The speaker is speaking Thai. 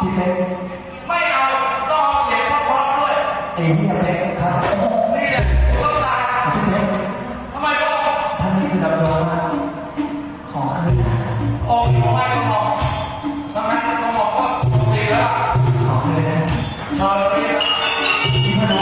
พี่เป๊กไม่เอาต้องเอาเสียงเพร้อๆด้วยเองเหี้ยเป็กครับนี่แหละต้องตายพี่เป๊กทำไมพ่อท่านที่คือดำรงมากขอคืนโอ้ยไม่ต้องบอกดังนั้นต้องบอกว่าเสียแล้วขอคืนนะเชิญพี่พี่พนุ